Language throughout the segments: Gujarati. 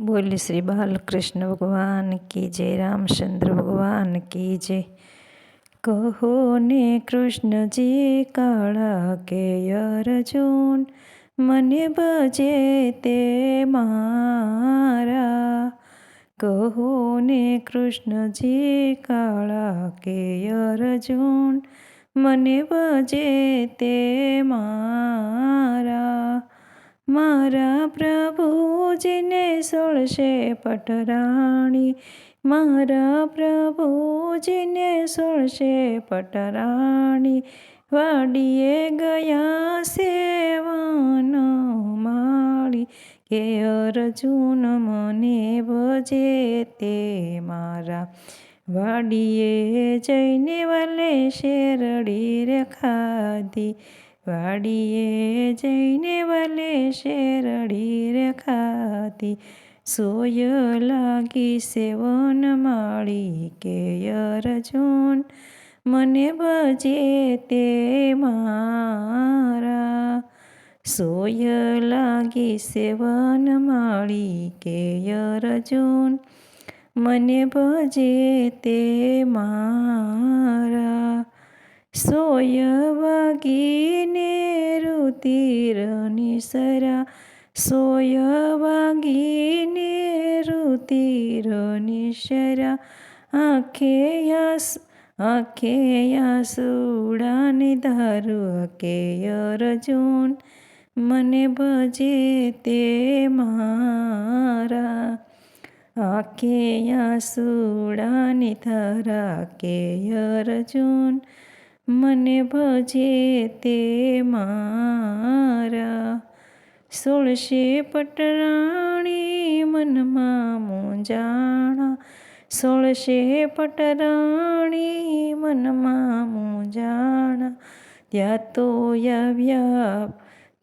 બોલી શ્રી બાલકૃષ્ણ ભગવાન કી જય, રામચંદ્ર ભગવાન કી જય. કહો ને કૃષ્ણજી, કાળા કે અર્જુન, મને બજે તે મારા. કહો ને કૃષ્ણજી, કાળા કે અર્જુન, મને બજે તે મારા. મારા પ્રભુજીને સોળશે પટરાણી. મારા પ્રભુજીને સોળશે પટરાણી. વાડીએ ગયા સેવન માળી કે અર્જુન મને ભજે તે મારા. વાડીએ જઈને વલે શેરડી રે ખાધી વાડીએ જઈને વલે શેરડી રે ખાતી. સોય લાગી સેવન માળી કે અર્જુન, મને ભજે તે મારા. સોય લાગી સેવન માળી કે અર્જુન, મને ભજે તે મારા. સોય વાગીને રુતિરની સરા સોય વાગીને રુતિરની સરા આંખે યાસ આંખે યાસુડાને ધારું કે અર્જુન. મને ભજે તે મારા. આંખે યાસુડાને ધારા કે અર્જુન. મને ભજે તે મારા. સોળશે પટરાણી મનમાં મૂંઝાણા. સોળશે પટરાણી મનમાં મૂંઝાણા. ત્યાં તો આવ્યા,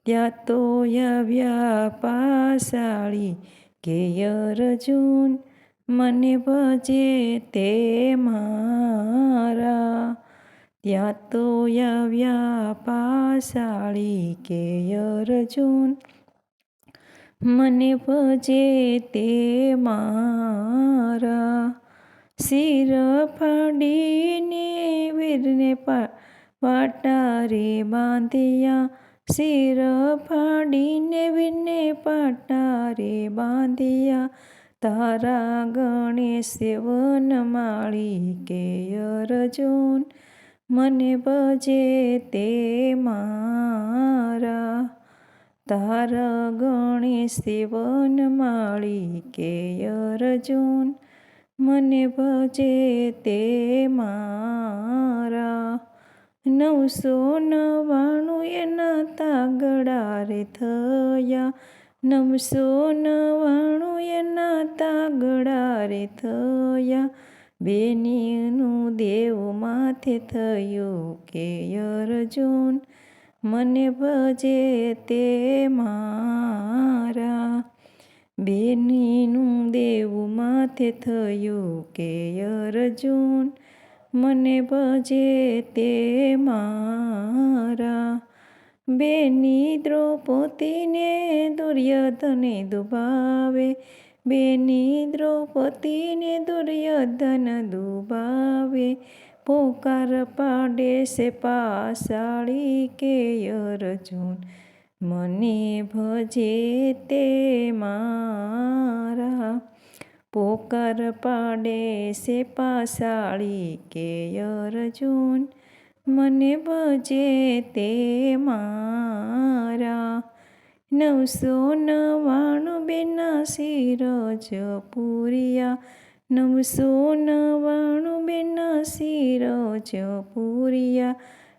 ત્યાં તો આવ્યા પાસાળી કે અર્જુન મને ભજે તે મારા. ત્યાં તો આવ્યા પાસાળી કે અર્જુન મને ભજે તે મારા શિર ફાડીને વીરને પાટારે બાંધ્યા. શિર ફાડીને વીરને પાટારે બાંધ્યા. તારા ગણેશ વન માળી કે અર્જુન મને ભજે તે મારા. તારા ગણે સેવન માળી કે અર્જુન. મને ભજે તે મારા. નવસો નવાણું એના તાગડા રે થયા. નવસો નવાણું એના તાગડા રે થયા. બેનીનું દેવ માથે થયું કે અર્જુન, મને ભજે તે મારા. બેનીનું દેવ માથે થયું કે અર્જુન, મને ભજે તે મારા. બેની દ્રૌપદીને દુર્યોધને દુભાવે બેની દ્રૌપદીને દુર્યોધન દુબાવે પોકાર પાડે છે પાસાળી કે અર્જુન. મને ભજે તે મારા, પોકાર પાડે છે પાસાળી કે અર્જુન. મને ભજે તે મારા નવસો નવાણું બેના સિરજ પૂરિયા. નવસો નવાણું બેના સિરજ પૂરિયા.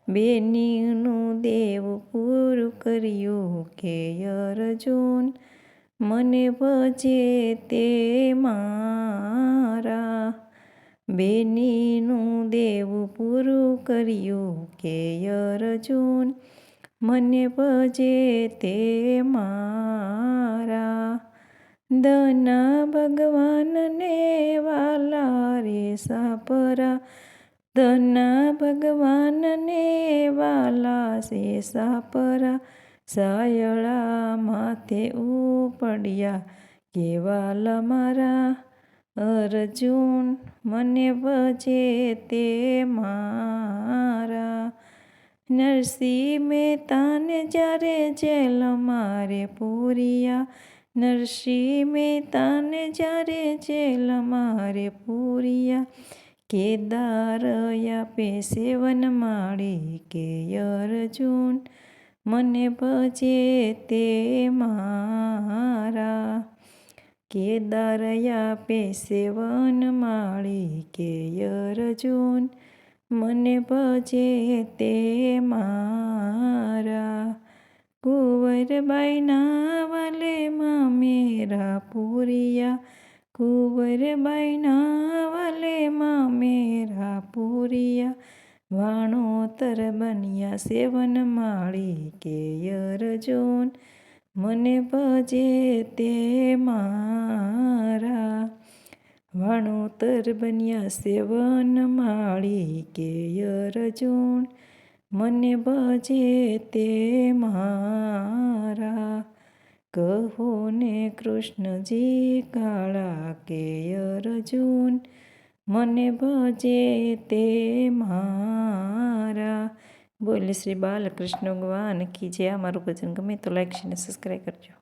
બેનીનું દેવ પૂરું કર્યું કે અર્જુન. મને ભજે તે મારા. બેનીનું દેવ પૂરું કર્યું કે અર્જુન. મને ભજે તે મારા. દના ભગવાનને વાલા રે સાપરા દના ભગવાનને વાલા સે સાપરા સાયળા માથે ઉપડ્યા કેવાલા મારા. અર્જુન, મને ભજે તે મારા. નરસિંહ મહેતાને જ્યારે જેલ મારે પૂરિયા. નરસિંહ મહેતાને જ્યારે જેલ મારે પૂરિયા. કેદાર આપે સેવન માળી કે અર્જુન. મને ભજે તે મારા. કેદાર આપે સેવન માળી કે અર્જુન. મને ભજે તે મારા. કુંવરબાઈના વાલેમાં મેરા પૂરિયા. કુંવરબાઈના વાલેમાં મેરા પૂરિયા. વાણોતર બન્યા સેવન માળી કે અર્જુન. મને ભજે તે મારા. વાણોતર બન્યા સેવન માળી કે અર્જુન મને ભજે તે મારા. કહો ને કૃષ્ણજી કાળા કે અર્જુન મને ભજે તે મારા. બોલે શ્રી બાલકૃષ્ણ ભગવાન કી જે આ મારું ભજન ગમે તો લાઈક ને સબસ્ક્રાઈબ કરજો.